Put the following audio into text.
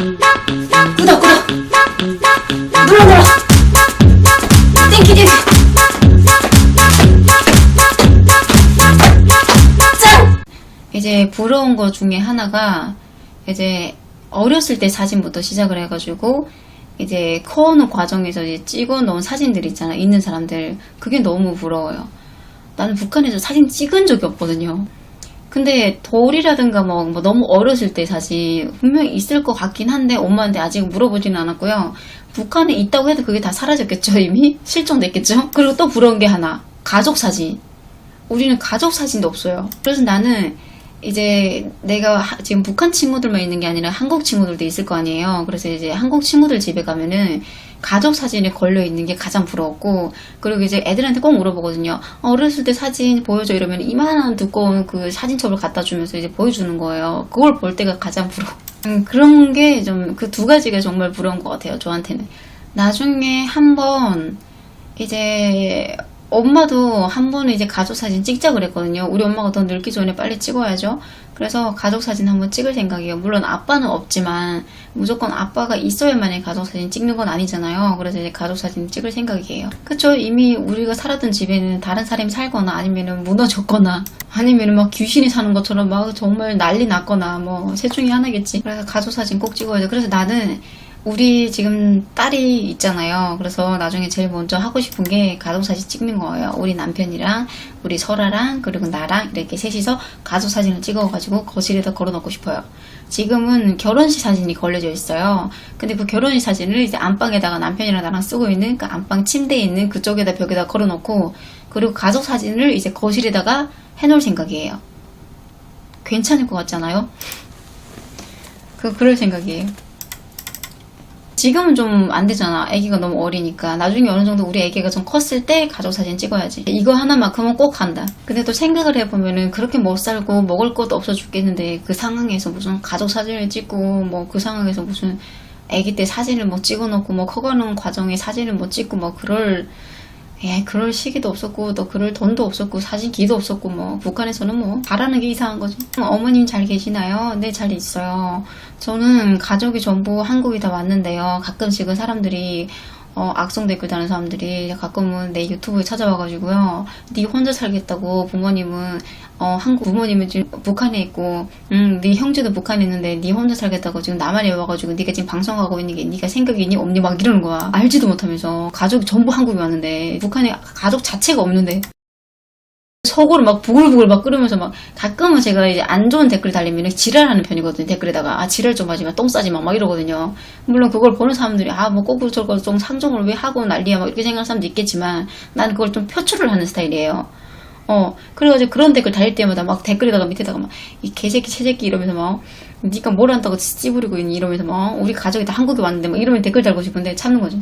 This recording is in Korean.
구독 구독. 눌러 눌러. 땡기 땡기 짠! 이제 부러운 거 중에 하나가 이제 어렸을 때 사진부터 시작을 해가지고 이제 커오는 과정에서 이제 찍어 놓은 사진들 있잖아 있는 사람들. 그게 너무 부러워요. 나는 북한에서 사진 찍은 적이 없거든요 근데 돌이라든가 뭐, 뭐 너무 어렸을 때 사진 분명히 있을 것 같긴 한데 엄마한테 아직 물어보지는 않았고요. 북한에 있다고 해도 그게 다 사라졌겠죠 이미 실종됐겠죠. 그리고 또 부러운 게 하나 가족 사진. 우리는 가족 사진도 없어요. 그래서 나는 이제 내가 하- 지금 북한 친구들만 있는 게 아니라 한국 친구들도 있을 거 아니에요. 그래서 이제 한국 친구들 집에 가면은 가족 사진에 걸려 있는 게 가장 부러웠고 그리고 이제 애들한테 꼭 물어보거든요. 어, 어렸을 때 사진 보여줘 이러면 이만한 두꺼운 그 사진첩을 갖다 주면서 이제 보여주는 거예요. 그걸 볼 때가 가장 부러워. 음, 그런 게 좀 그 두 가지가 정말 부러운 것 같아요. 저한테는. 나중에 한번 이제 엄마도 한 번은 이제 가족 사진 찍자 그랬거든요. 우리 엄마가 더 늙기 전에 빨리 찍어야죠. 그래서 가족 사진 한번 찍을 생각이에요. 물론 아빠는 없지만 무조건 아빠가 있어야만이 가족 사진 찍는 건 아니잖아요. 그래서 이제 가족 사진 찍을 생각이에요. 그쵸? 이미 우리가 살았던 집에는 다른 사람이 살거나 아니면은 무너졌거나 아니면은 막 귀신이 사는 것처럼 막 정말 난리 났거나 뭐셋 중에 하나겠지. 그래서 가족 사진 꼭 찍어야죠. 그래서 나는 우리 지금 딸이 있잖아요. 그래서 나중에 제일 먼저 하고 싶은 게 가족사진 찍는 거예요. 우리 남편이랑 우리 설아랑 그리고 나랑 이렇게 셋이서 가족사진을 찍어가지고 거실에다 걸어놓고 싶어요. 지금은 결혼식 사진이 걸려져 있어요. 근데 그 결혼식 사진을 이제 안방에다가 남편이랑 나랑 쓰고 있는 그 안방 침대에 있는 그쪽에다 벽에다 걸어놓고 그리고 가족 사진을 이제 거실에다가 해놓을 생각이에요. 괜찮을 것 같잖아요? 그, 그럴 생각이에요. 지금은 좀 안 되잖아. 아기가 너무 어리니까. 나중에 어느 정도 우리 아기가 좀 컸을 때 가족 사진 찍어야지. 이거 하나만큼은 꼭 한다. 근데 또 생각을 해보면은 그렇게 못 살고 먹을 것도 없어 죽겠는데 그 상황에서 무슨 가족 사진을 찍고 뭐 그 상황에서 무슨 아기 때 사진을 뭐 찍어놓고 뭐 커가는 과정에 사진을 뭐 찍고 뭐 그럴 예, 그럴 시기도 없었고, 또 그럴 돈도 없었고, 사진 기도 없었고, 뭐, 북한에서는 뭐, 바라는 게 이상한 거죠. 어머님 잘 계시나요? 네, 잘 있어요. 저는 가족이 전부 한국에 다 왔는데요. 가끔씩은 사람들이, 어, 악성 댓글 다는 사람들이 가끔은 내 유튜브에 찾아와가지고요. 네 혼자 살겠다고 부모님은, 어, 한국 부모님은 지금 북한에 있고, 음, 네 형제도 북한에 있는데 네 혼자 살겠다고 지금 남한에 와가지고 네가 지금 방송하고 있는 게 네가 생각이 있니 없니 막 이러는 거야. 알지도 못하면서 가족이 전부 한국에 왔는데 북한에 가족 자체가 없는데 속으로 막 부글부글 막 끓으면서 막 가끔은 제가 이제 안 좋은 댓글 달리면 지랄하는 편이거든요 댓글에다가. 아 지랄 좀 하지 마 똥 싸지 마 막 이러거든요. 물론 그걸 보는 사람들이 아 뭐 거꾸로 저거 좀 상종을 왜 하고 난리야 막 이렇게 생각하는 사람도 있겠지만 난 그걸 좀 표출을 하는 스타일이에요. 어 그래가지고 그런 댓글 달릴 때마다 막 댓글에다가 밑에다가 막 이 개새끼 새새끼 이러면서 막 니가 뭘 한다고 찌부리고 있니? 이러면서 막 우리 가족이 다 한국에 왔는데 막 이러면 댓글 달고 싶은데 참는 거죠